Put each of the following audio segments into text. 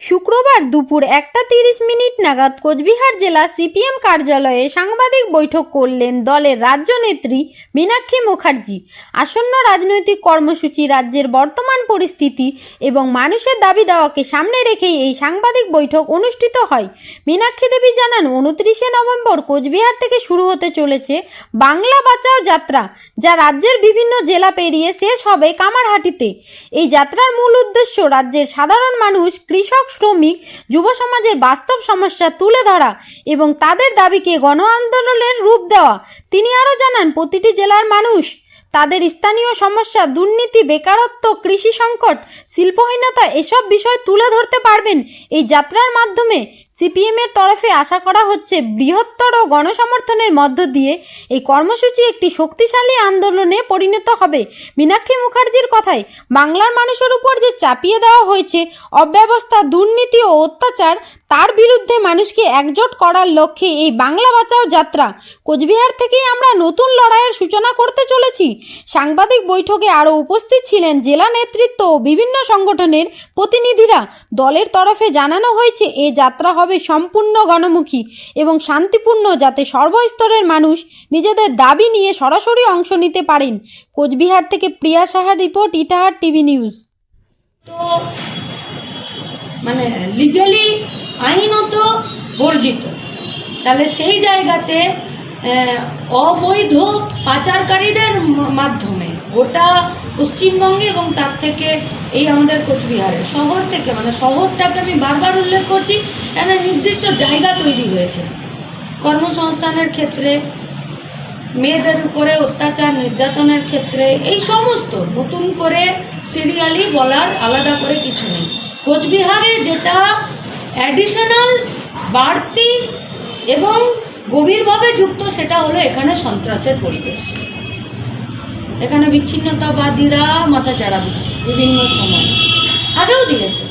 শুক্রবার দুপুর একটা তিরিশ মিনিট নাগাদ কোচবিহার জেলা সিপিএম কার্যালয়ে সাংবাদিক বৈঠক করলেন দলের রাজ্য নেত্রী মীনাক্ষী মুখার্জি। আসন্ন রাজনৈতিক কর্মসূচি রাজ্যের বর্তমান পরিস্থিতি এবং মানুষের দাবি দাওয়াকে সামনে রেখেই এই সাংবাদিক বৈঠক অনুষ্ঠিত হয়। মীনাক্ষী দেবী জানান, উনত্রিশে নভেম্বর কোচবিহার থেকে শুরু হতে চলেছে বাংলা বাঁচাও যাত্রা, যা রাজ্যের বিভিন্ন জেলা পেরিয়ে শেষ হবে কামারহাটিতে। এই যাত্রার মূল উদ্দেশ্য রাজ্যের সাধারণ মানুষ, কৃষক শ্রমিক যুব সমাজের বাস্তব সমস্যা তুলে ধরা এবং তাদের দাবিকে গণ আন্দোলনের রূপ দেওয়া। তিনি আরও জানান, প্রতিটি জেলার মানুষ তাদের স্থানীয় সমস্যা, দুর্নীতি, বেকারত্ব, কৃষি সংকট, শিল্পহীনতা এসব বিষয় তুলে ধরতে পারবেন। এই যাত্রার মাধ্যমে সিপিএমের তরফে আশা করা হচ্ছে বৃহত্তর গণসমর্থনের মধ্য দিয়ে এই কর্মসূচি একটি শক্তিশালী আন্দোলনে পরিণত হবে। মীনাক্ষী মুখার্জির কথায়, বাংলার মানুষের উপর যে চাপিয়ে দেওয়া হয়েছে, অব্যবস্থা, দুর্নীতি ও অত্যাচার, তার বিরুদ্ধে মানুষকে একজোট করার লক্ষ্যে এই বাংলা বাঁচাও যাত্রা। কোচবিহার থেকেই আমরা নতুন লড়াইয়ের সূচনা করতে চলেছি। সাংবাদিক বৈঠকে আরও উপস্থিত ছিলেন জেলা নেতৃত্ব ও বিভিন্ন সংগঠনের প্রতিনিধিরা। দলের তরফে জানানো হয়েছে, এ যাত্রা সম্পূর্ণ গণমুখী এবং শান্তিপূর্ণ যাতে সর্বস্তরের মানুষ নিজেদের দাবি নিয়ে সরাসরি অংশ নিতে পারেন। কোচবিহার থেকে প্রিয়া সাহার রিপোর্ট, ইটাহার টিভি নিউজ। তো মানে লিগালি আইনত বর্জিত। তাহলে সেই জায়গাতে অবৈধ পাচারকারীদের মাধ্যমে গোটা পশ্চিমবঙ্গে এবং তার থেকে এই আমাদের কোচবিহারে। শহর থেকে মানে শহরটাকে আমি বারবার উল্লেখ করছি, একটা নির্দিষ্ট জায়গা তৈরি হয়েছে। কর্মসংস্থানের ক্ষেত্রে, মেয়েদের উপরে অত্যাচার, নির্যাতনের ক্ষেত্রে, এই সমস্ত নতুন করে সিরিয়ালি বলার আলাদা করে কিছু নেই। কোচবিহারে যেটা অ্যাডিশনাল বাড়তি এবং গভীরভাবে যুক্ত, সেটা হলো এখানে সন্ত্রাসের পরিবেশ। এখানে বিচ্ছিন্নতাবাদীরা মাথা চাড়া দিচ্ছে বিভিন্ন সময়। আগেও দিয়েছে,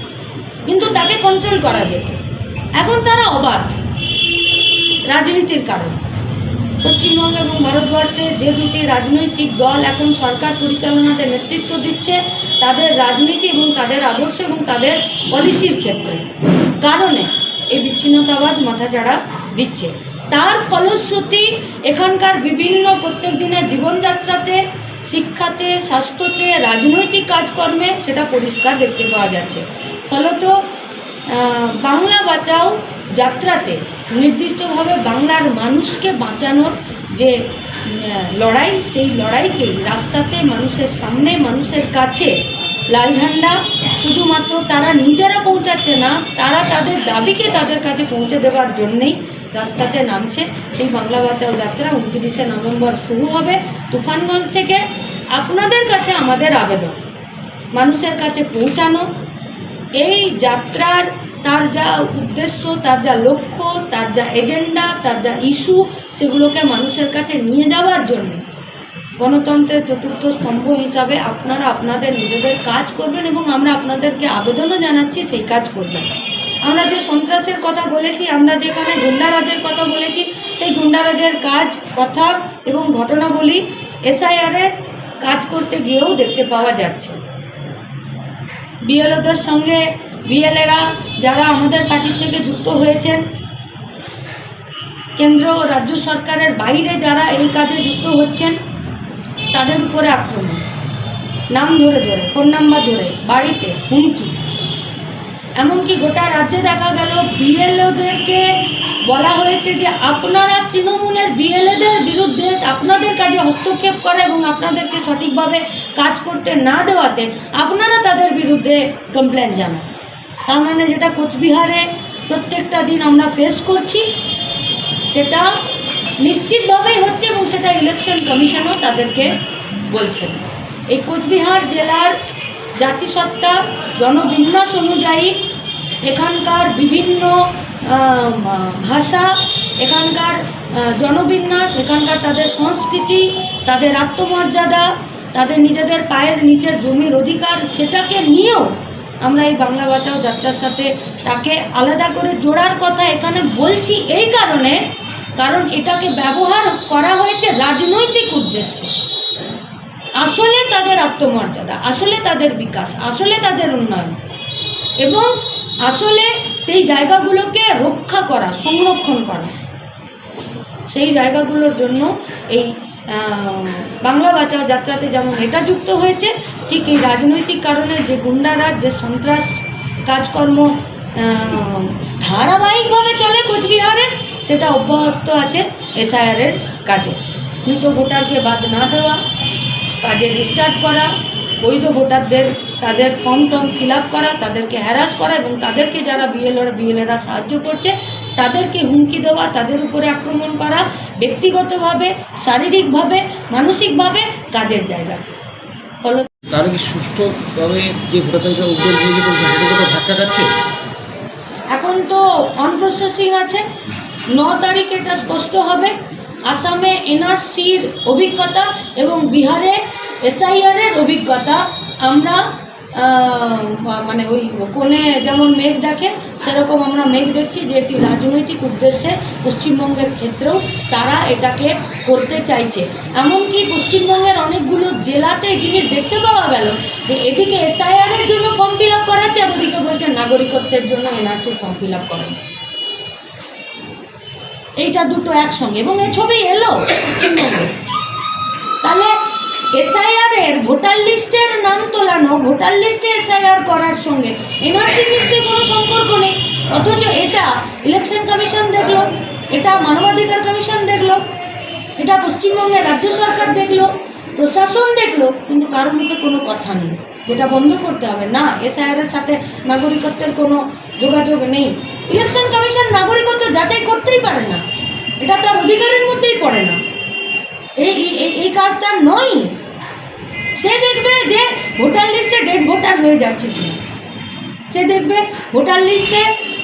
কিন্তু তাকে কন্ট্রোল করা যেত। এখন তারা অবাধ রাজনীতির কারণে। পশ্চিমবঙ্গ এবং ভারতবর্ষে যে দুটি রাজনৈতিক দল এখন সরকার পরিচালনাতে নেতৃত্ব দিচ্ছে, তাদের রাজনীতি এবং তাদের আদর্শ এবং তাদের পলিসির ক্ষেত্রে। কারণে এই বিচ্ছিন্নতাবাদ মাথাচাড়া দিচ্ছে। তার ফলশ্রুতি এখানকার বিভিন্ন প্রত্যেক দিনের জীবনযাত্রাতে শিক্ষাতে, স্বাস্থ্যতে, রাজনৈতিক কাজকর্মে সেটা পরিষ্কার দেখতে পাওয়া যাচ্ছে। ফলত বাংলা বাঁচাও যাত্রাতে নির্দিষ্টভাবে বাংলার মানুষকে বাঁচানোর যে লড়াই, সেই লড়াইকে রাস্তাতে মানুষের সামনে, মানুষের কাছে লাল ঝান্ডা, শুধুমাত্র তারা নিজেরা পৌঁছাচ্ছে না, তারা তাদের দাবিকে তাদের কাছে পৌঁছে দেওয়ার জন্যেই রাস্তাতে নামছে। সেই বাংলা বাঁচাও যাত্রা উনত্রিশে নভেম্বর শুরু হবে তুফানগঞ্জ থেকে। আপনাদের কাছে আমাদের আবেদন। মানুষের কাছে পৌঁছানো। এই যাত্রার তার যা উদ্দেশ্য, তার যা লক্ষ্য, তার যা এজেন্ডা, তার যা ইস্যু, সেগুলোকে মানুষের কাছে নিয়ে যাওয়ার জন্য গণতন্ত্রের চতুর্থ স্তম্ভ হিসাবে আপনারা আপনাদের নিজেদের কাজ করবেন এবং আমরা আপনাদেরকে আবেদনও জানাচ্ছি সেই কাজ করবেন। আমরা যে সন্ত্রাসের কথা বলেছি, আমরা যেখানে গুন্ডারাজের কথা বলেছি, সেই গুন্ডারাজের কাজ, কথা এবং ঘটনাবলী এসআইআরের কাজ করতে গিয়েও দেখতে পাওয়া যাচ্ছে। বিএলওদের সঙ্গে বিএলএরা যারা আমাদের পার্টির থেকে যুক্ত হয়েছেন, কেন্দ্র রাজ্য সরকারের বাইরে যারা এই কাজে যুক্ত হচ্ছেন, তাদের উপরে আক্রমণ। নাম ধরে ধরে, ফোন নাম্বার ধরে, বাড়িতে হুমকি। এমনকি গোটা রাজ্যে দেখা গেল বিএলওদেরকে বলা হয়েছে যে আপনারা তৃণমূলের বিএলএদের বিরুদ্ধে আপনাদের কাজে হস্তক্ষেপ করা এবং আপনাদেরকে সঠিকভাবে কাজ করতে না দেওয়াতে আপনারা তাদের বিরুদ্ধে কমপ্লেন জানান। তার মানে যেটা কোচবিহারে প্রত্যেকটা দিন আমরা ফেস করছি, সেটা নিশ্চিতভাবেই হচ্ছে এবং সেটা ইলেকশন কমিশনও তাদেরকে বলছেন এই কোচবিহার জেলার জাতিসত্তা, জনবিন্যাস অনুযায়ী এখানকার বিভিন্ন ভাষা, এখানকার জনবিন্যাস, এখানকার তাদের সংস্কৃতি, তাদের আত্মমর্যাদা, তাদের নিজেদের পায়ের নিচের জমির অধিকার সেটাকে নিয়েও আমরা এই বাংলা বাঁচাও যাত্রার সাথে তাকে আলাদা করে জোড়ার কথা এখানে বলছি এই কারণে, কারণ এটাকে ব্যবহার করা হয়েছে রাজনৈতিক উদ্দেশ্যে। আসলে তাদের আত্মমর্যাদা, আসলে তাদের বিকাশ, আসলে তাদের উন্নয়ন। এবং আসলে সেই জায়গাগুলোকে রক্ষা করা, সংরক্ষণ করা। সেই জায়গাগুলোর জন্য এই বাংলা বাঁচাও যাত্রাতে যেমন এটা যুক্ত হয়েছে, ঠিক এই রাজনৈতিক কারণে যে গুন্ডারাজ যে সন্ত্রাস কাজকর্ম ধারাবাহিকভাবে চলে কোচবিহারে, সেটা অব্যাহত আছে এসআইআরের কাজে। মৃত ভোটারকে বাদ না দেওয়া কাজে রিস্টার্ট করা বৈধ ভোটারদের তাদের ফর্ম টর্ম ফিল আপ করা তাদেরকে হ্যারাস করা এবং তাদেরকে যারা বিএলওরা বিএলএরা সাহায্য করছে তাদেরকে হুমকি দেওয়া তাদের উপরে আক্রমণ করা ব্যক্তিগতভাবে শারীরিকভাবে মানসিকভাবে কাজের জায়গা ফলে তারা কি সুষ্ঠুভাবে যে ভোটার উদ্যোগ নিয়ে সেটা ধাক্কা খাচ্ছে? এখন তো অন প্রসেসিং আছে ন তারিখ এটা স্পষ্ট হবে। আসামে এনআরসির অভিজ্ঞতা এবং বিহারে এসআইআরের অভিজ্ঞতা। আমরা মানে ওই কোণে যেমন মেঘ দেখে, সেরকম আমরা মেঘ দেখছি যে এটি রাজনৈতিক উদ্দেশ্যে পশ্চিমবঙ্গের ক্ষেত্রেও তারা এটাকে করতে চাইছে। এমনকি পশ্চিমবঙ্গের অনেকগুলো জেলাতে জিনিস দেখতে পাওয়া গেল যে এদিকে এসআইআরের জন্য ফর্ম ফিল আপ করাচ্ছে আর ওদিকে বলছে নাগরিকত্বের জন্য এনআরসি ফর্ম ফিল আপ করেন। এইটা দুটো একসঙ্গে। এবং এই ছবি এলো তাহলে এসআইআর এর ভোটার লিস্টের নাম তোলানো, ভোটার লিস্টে এসআইআর করার সঙ্গে এনআরসি নিশ্চয়ই কোনো সম্পর্ক নেই। অথচ এটা ইলেকশন কমিশন দেখল, এটা মানবাধিকার কমিশন দেখল, এটা পশ্চিমবঙ্গের রাজ্য সরকার দেখল, প্রশাসন দেখল, কিন্তু কারোর মুখে কোনো কথা নেই। যেটা বন্ধ করতে হবে। না, এসআইআরের সাথে নাগরিকত্বের কোনো যোগাযোগ নেই। ইলেকশন কমিশন নাগরিকত্ব যাচাই করতেই পারে না। এটা তার অধিকারের মধ্যেই পড়ে না। এই, এই- কাজটা নয়। সে দেখবে যে ভোটার লিস্টে ডেড ভোটার হয়ে যাচ্ছে কি সে দেখবে ভোটার লিস্টে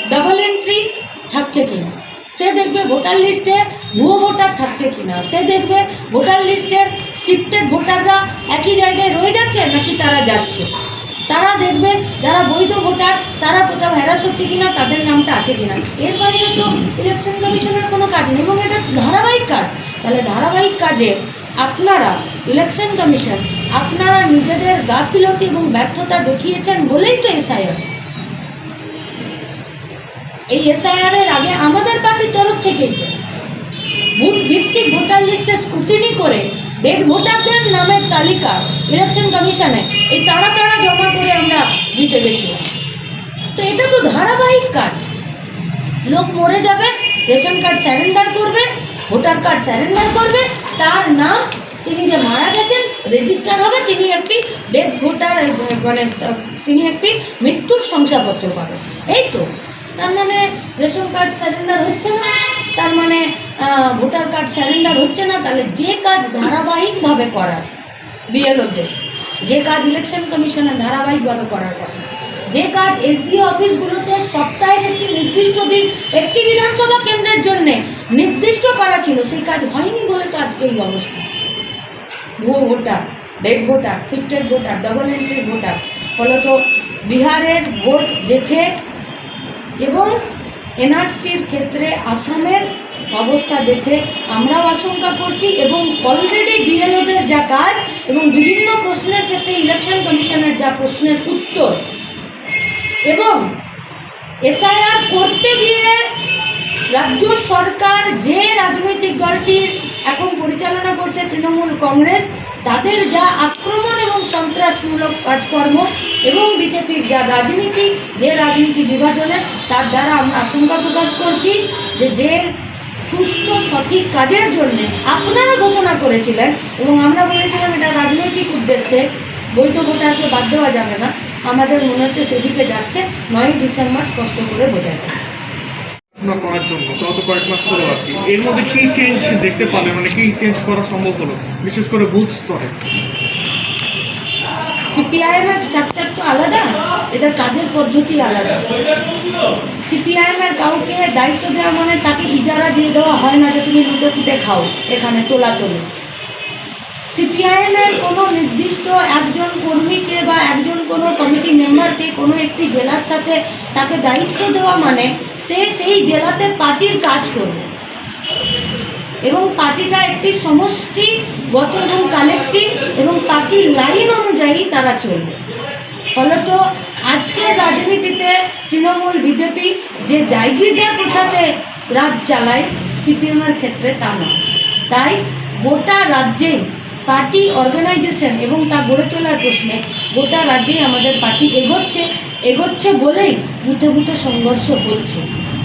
ডাবল এন্ট্রি থাকছে কি না সে দেখবে ভোটার লিস্টে ভুয়ো ভোটার থাকছে কি না সে দেখবে ভোটার লিস্টের শিফটেড ভোটাররা একই জায়গায় রয়ে যাচ্ছে নাকি তারা যাচ্ছে। তারা দেখবে যারা বৈধ ভোটার, তারা কোথাও হ্যারাস হচ্ছে কিনা, তাদের নামটা আছে কিনা। এর বাইরে তো ইলেকশন কমিশনের কোনো কাজ নেই, এবং এটা ধারাবাহিক কাজ। তাহলে ধারাবাহিক কাজে আপনারা ইলেকশন কমিশন, আপনারা নিজেদের গাফিলতি এবং ব্যর্থতা দেখিয়েছেন বলেই তো এসআইআর। এই এসআইআর এর আগে আমাদের পার্টির তরফ থেকে, বুথ ভিত্তিক ভোটার লিস্টে স্কুটিনি করে ডেড ভোটারদের নামের তালিকা ইলেকশন কমিশনে এই তাড়া তাড়া জমা করে আমরা দিতে গেছিলাম। তো এটা তো ধারাবাহিক কাজ। লোক মরে যাবে, রেশন কার্ড স্যারেন্ডার করবে, ভোটার কার্ড স্যারেন্ডার করবে, তার নাম তিনি যে মারা গেছেন রেজিস্টার হবে, তিনি একটি ডেথ ভোটার মানে তিনি একটি মৃত্যুর শংসাপত্র পাবেন। এই তো, তার মানে রেশন কার্ড স্যারেন্ডার হচ্ছে না। তার মানে ভোটার কার্ড স্যারেন্ডার হচ্ছে না, তাহলে যে কাজ ধারাবাহিকভাবে করার বিএলওদের, যে কাজ ইলেকশন কমিশনের ধারাবাহিকভাবে করার কথা, যে কাজ এসডিও অফিসগুলোতে সপ্তাহের একটি নির্দিষ্ট দিন, একটি বিধানসভা কেন্দ্রের জন্য নির্দিষ্ট করা ছিল, সেই কাজ হয়নি বলে তো আজকে এই অবস্থা। ভুয়ো voter dead voter, shifted voter double entry voter, ফলত বিহারের ভোট দেখে এবং এনআরসির ক্ষেত্রে আসামের অবস্থা দেখে আমরাও আশঙ্কা করছি এবং অলরেডি বিএলওদের যা কাজ এবং বিভিন্ন প্রশ্নের ক্ষেত্রে ইলেকশন কমিশনের যা প্রশ্নের উত্তর। এবং এসআইআর করতে গিয়ে রাজ্য সরকার যে রাজনৈতিক দলটির এখন পরিচালনা করছে তৃণমূল কংগ্রেস, তাদের যা আক্রমণ এবং সন্ত্রাসমূলক কাজকর্ম এবং বিজেপির যা রাজনীতি, যে রাজনীতি বিভাজনের তার দ্বারা আমরা আশঙ্কা প্রকাশ করছি যে যে সুস্থ, সঠিক কাজের জন্য আপনারা ঘোষণা করেছিলেন এবং আমরা বলেছিলাম এটা রাজনৈতিক উদ্দেশ্যে, বৈধ ভোটারকে বাদ দেওয়া যাবে না। আমাদের মনে হচ্ছে সেদিকে যাচ্ছে নয় ডিসেম্বর স্পষ্ট করে বোঝা আর কি। চেঞ্জ দেখতে পাবেন? মানে কি চেঞ্জ করা সম্ভব হলো? বিশেষ করে বুথ স্তরে। সিপিআইএম এর স্ট্রাকচার তো আলাদা এদের কাজের পদ্ধতি আলাদা। সিপিআইএম এর কাউকে দায়িত্ব দেওয়া মানে তাকে ইজারা দিয়ে দেওয়া হয় না যে তুমি লুটে ফুটে খাও, এখানে তোলা তোলে। সিপিআইএম এর কোনো নির্দিষ্ট একজন কর্মীকে বা একজন কোনো কমিটি মেম্বারকে কোনো একটি জেলার সাথে তাকে দায়িত্ব দেওয়া মানে সে সেই জেলাতে পার্টির কাজ করবে। এবং পার্টিটা একটি সমষ্টিগত এবং কালেকটিভ এবং পার্টির লাইন অনুযায়ী তারা চলবে। ফলত আজকের রাজনীতিতে তৃণমূল বিজেপি যে জায়গিরদার প্রথাতে রাজ চালায় সিপিএমের ক্ষেত্রে তা নয় তাই গোটা রাজ্যেই পার্টি অর্গানাইজেশন এবং তা গড়ে তোলার প্রশ্নে গোটা রাজ্যেই আমাদের পার্টি এগোচ্ছে এগোচ্ছে বলেই বুথে বুথে সংঘর্ষ হচ্ছে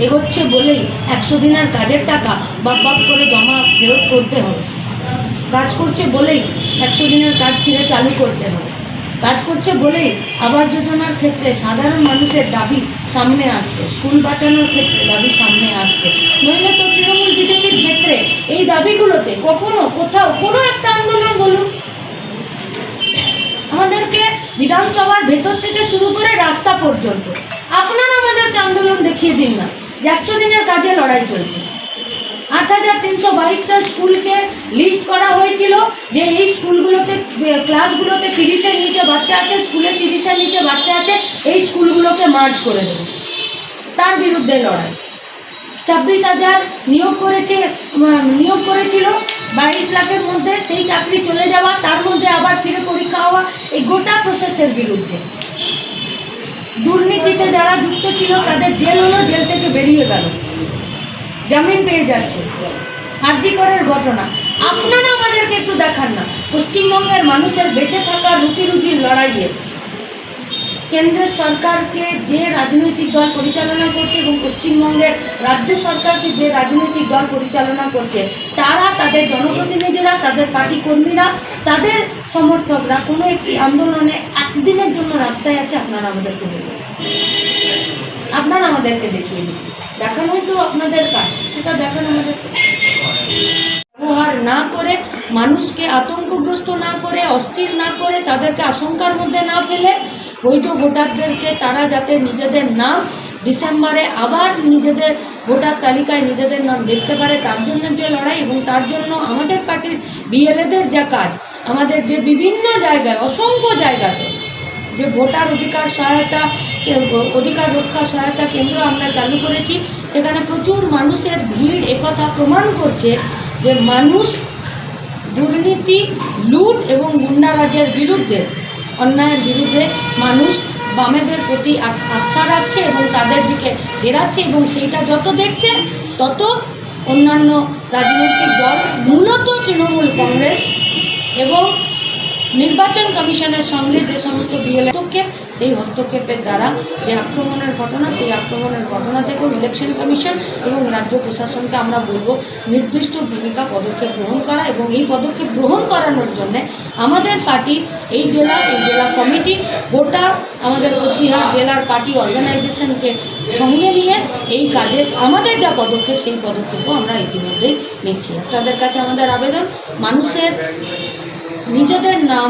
এগোচ্ছে বলেই একশো দিনের কাজের টাকা বাপ বাপ করে জমা ফেরত করতে হবে। কাজ করছে বলেই একশো দিনের কাজ ফিরে চালু করতে হবে কাজ করছে বলেই আবাস যোজনার ক্ষেত্রে সাধারণ মানুষের দাবি সামনে আসছে। স্কুল বাঁচানোর ক্ষেত্রে দাবি সামনে আসছে। নইলে তো তৃণমূল বিজেপির ক্ষেত্রে এই দাবিগুলোতে কখনো, কোথাও কোনো একটা আন্দোলন বলুন। আমাদেরকে বিধানসভার ভেতর থেকে শুরু করে রাস্তা পর্যন্ত। আপনারা আমাদেরকে আন্দোলন দেখিয়ে দিন না যে একশো দিনের কাজে লড়াই চলছে। আট হাজার তিনশো বাইশটা স্কুলকে লিস্ট করা হয়েছিল। যে এই স্কুলগুলোতে ক্লাসগুলোতে তিরিশের নিচে বাচ্চা আছে, স্কুলে তিরিশের নিচে বাচ্চা আছে, এই স্কুলগুলোকে মার্চ করে দেবে। তার বিরুদ্ধে লড়াই। ছাব্বিশ হাজার নিয়োগ করেছে নিয়োগ করেছিল বাইশ লাখের মধ্যে, সেই চাকরি চলে যাওয়া, তার মধ্যে আবার ফিরে পরীক্ষা হওয়া, এই গোটা প্রসেসের বিরুদ্ধে। দুর্নীতিতে যারা যুক্ত ছিল, তাদের জেল হলো, জেল থেকে বেরিয়ে গেল। জামিন পেয়ে যাচ্ছে। আর্জিকরের ঘটনা। আপনারা আমাদেরকে একটু দেখান না। পশ্চিমবঙ্গের মানুষের বেঁচে থাকা রুটি রুজির লড়াইয়ে কেন্দ্রের সরকারকে যে রাজনৈতিক দল পরিচালনা করছে এবং পশ্চিমবঙ্গের রাজ্য সরকারকে যে রাজনৈতিক দল পরিচালনা করছে, তারা, তাদের জনপ্রতিনিধিরা, তাদের পার্টি কর্মীরা, তাদের সমর্থকরা, কোনো একটি আন্দোলনে একদিনের জন্য রাস্তায় আছে, আপনারা আমাদেরকে আপনারা আমাদেরকে দেখিয়ে দিন। দেখানোই তো আপনাদের কাজ, সেটা দেখান আমাদের। ব্যবহার না করে, মানুষকে আতঙ্কগ্রস্ত না করে, অস্থির না করে, তাদেরকে আশঙ্কার মধ্যে না ফেলে, বৈধ ভোটারদেরকে তারা যাতে নিজেদের নাম ডিসেম্বরে আবার নিজেদের ভোটার তালিকায় নিজেদের নাম দেখতে পারে, তার জন্য যে লড়াই এবং তার জন্য আমাদের পার্টির বিএলএদের যা কাজ, আমাদের যে বিভিন্ন জায়গায়, অসংখ্য জায়গাতে যে ভোটার অধিকার সহায়তা অধিকার রক্ষা সহায়তা কেন্দ্র আমরা চালু করেছি। সেখানে প্রচুর মানুষের ভিড় একথা প্রমাণ করছে যে মানুষ দুর্নীতি, লুট এবং গুন্ডারাজের বিরুদ্ধে, অন্যায়ের বিরুদ্ধে মানুষ বামেদের প্রতি আস্থা রাখছে এবং তাদের দিকে ফেরাচ্ছে এবং সেইটা যত দেখছে, তত অন্যান্য রাজনৈতিক দল, মূলত তৃণমূল কংগ্রেস এবং নির্বাচন কমিশনের সঙ্গে যে সমস্ত বিএল হস্তক্ষেপ সেই হস্তক্ষেপের দ্বারা যে আক্রমণের ঘটনা, সেই আক্রমণের ঘটনা থেকেও ইলেকশন কমিশন এবং রাজ্য প্রশাসনকে আমরা বলব নির্দিষ্ট ভূমিকা পদক্ষেপ গ্রহণ করা এবং এই পদক্ষেপ গ্রহণ করানোর জন্যে আমাদের পার্টি, এই জেলা এই জেলা কমিটি, গোটা আমাদের কোচবিহার জেলার পার্টি অর্গানাইজেশনকে সঙ্গে নিয়ে এই কাজে আমাদের যা পদক্ষেপ, সেই পদক্ষেপও আমরা ইতিমধ্যেই নিচ্ছি। আপনাদের কাছে আমাদের আবেদন। মানুষের, নিজেদের নাম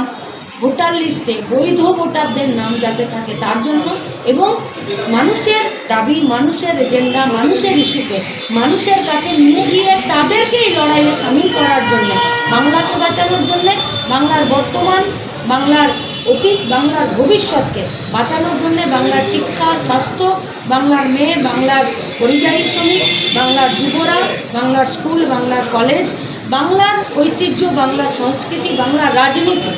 ভোটার লিস্টে বৈধ ভোটারদের নাম যাতে থাকে তার জন্য এবং মানুষের দাবি, মানুষের এজেন্ডা মানুষের ইস্যুকে মানুষের কাছে নিয়ে গিয়ে তাদেরকে এই লড়াইয়ে সামিল করার জন্য, বাংলাকে বাঁচানোর জন্যে, বাংলার বর্তমান, বাংলার অতীত, বাংলার ভবিষ্যৎকে বাঁচানোর জন্য বাংলার শিক্ষা, স্বাস্থ্য, বাংলার মেয়ে, বাংলার পরিযায়ী শ্রমিক, বাংলার যুবরা, বাংলার স্কুল, বাংলার কলেজ, বাংলার ঐতিহ্য, বাংলার সংস্কৃতি, বাংলার রাজনীতি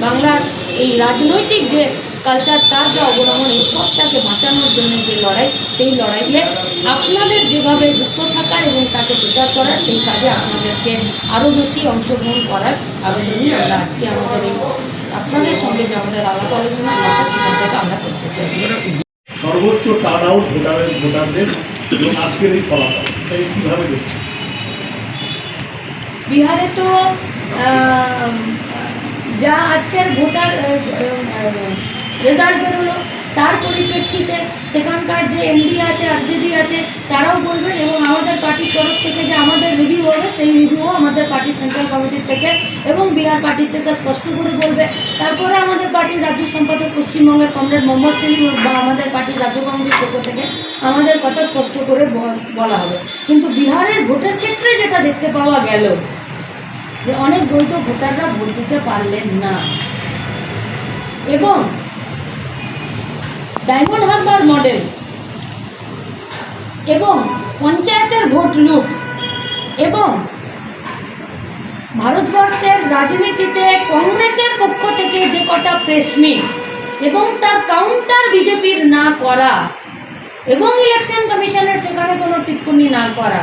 বাংলার এই রাজনৈতিক যে কালচার তার যে অবলম্বন এই সবটাকে বাঁচানোর জন্য যে লড়াই সেই লড়াইয়ে আপনাদের যেভাবে যুক্ত থাকার এবং তাকে প্রচার করার সেই কাজে আপনাদেরকে আরও বেশি অংশগ্রহণ করার আবেদনই আমরা আজকে আমাদের এই আপনাদের সঙ্গে যে আমাদের আলাপ আলোচনা কথা সেখান থেকে আমরা করতে চাইছি। সর্বোচ্চ টার্ন আউট ভোটারের ভোটারদের আজকের এই ফলাফল কীভাবে দেখছেন? বিহারে তো যা আজকের ভোটার রেজাল্ট বেরোলো। তার পরিপ্রেক্ষিতে সেখানকার যে এমডি আছে আরজেডি আছে, তারাও বলবেন এবং আমাদের পার্টির তরফ থেকে যে আমাদের রিভিউ হবে, সেই রিভিউও আমাদের পার্টির সেন্ট্রাল কমিটির থেকে এবং বিহার পার্টির থেকে স্পষ্ট করে বলবে। তারপরে আমাদের পার্টির রাজ্য সম্পাদক পশ্চিমবঙ্গের কমরেড মোহাম্মদ সেলিম বা আমাদের পার্টির রাজ্য কমিটির পক্ষ থেকে আমাদের কথা স্পষ্ট করে বলা হবে। কিন্তু বিহারের ভোটের ক্ষেত্রে যেটা দেখতে পাওয়া গেল যে অনেক বৈধ ভোটাররা ভোট দিতে পারলেন না। এবং ডায়মন্ড হারবার মডেল এবং পঞ্চায়েতের ভোট লুট এবং ভারতবর্ষের রাজনীতিতে কংগ্রেসের পক্ষ থেকে যে কটা প্রেস মিট এবং তার কাউন্টার বিজেপির না করা এবং ইলেকশন কমিশনের সেখানে কোনো টিপ্পণী না করা।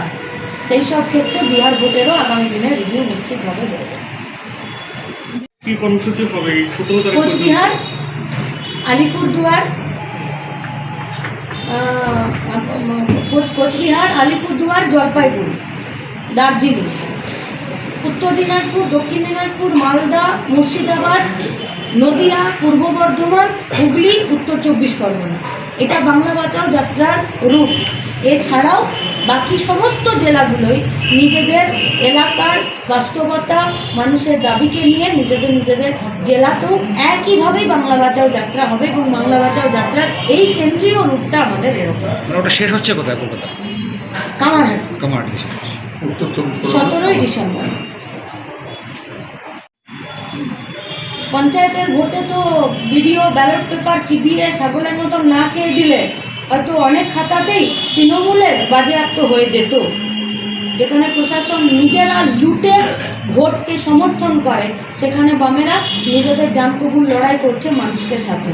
সেই সব ক্ষেত্রে বিহার ভোটেরও আগামী দিনে রিভিউ নিশ্চিতভাবে দেবে। কি কর্মসূচি হবে? কোচবিহার আলিপুরদুয়ার কোচবিহার আলিপুরদুয়ার জলপাইগুড়ি দার্জিলিং। উত্তর দিনাজপুর দক্ষিণ দিনাজপুর মালদা মুর্শিদাবাদ নদিয়া পূর্ব বর্ধমান হুগলি উত্তর চব্বিশ পরগনা। এটা বাংলা বাঁচাও যাত্রার রুট এছাড়াও বাকি সমস্ত জেলাগুলোই নিজেদের এলাকার বাস্তবতা মানুষের দাবিকে নিয়ে নিজেদের নিজেদের জেলাতেও একইভাবেই বাংলা বাঁচাও যাত্রা হবে এবং বাংলা বাঁচাও যাত্রার এই কেন্দ্রীয় রূপটা আমাদের এরকম। মানে ওটা শেষ হচ্ছে কোথায় কলকাতা? কামারহাটি। কামারহাটি উত্তর চব্বিশ সতেরোই ডিসেম্বর। পঞ্চায়েতের ভোটে তো ভিডিও ব্যালট পেপার চিবিয়ে ছাগলের মতন না খেয়ে দিলে। হয়তো অনেক খাতাতেই তৃণমূলের বাজেয়াপ্ত হয়ে যেত যেখানে প্রশাসন নিজেরা লুটের ভোটকে সমর্থন করে, সেখানে বামেরা নিজেদের জামকবুল লড়াই করছে মানুষকে সাথে।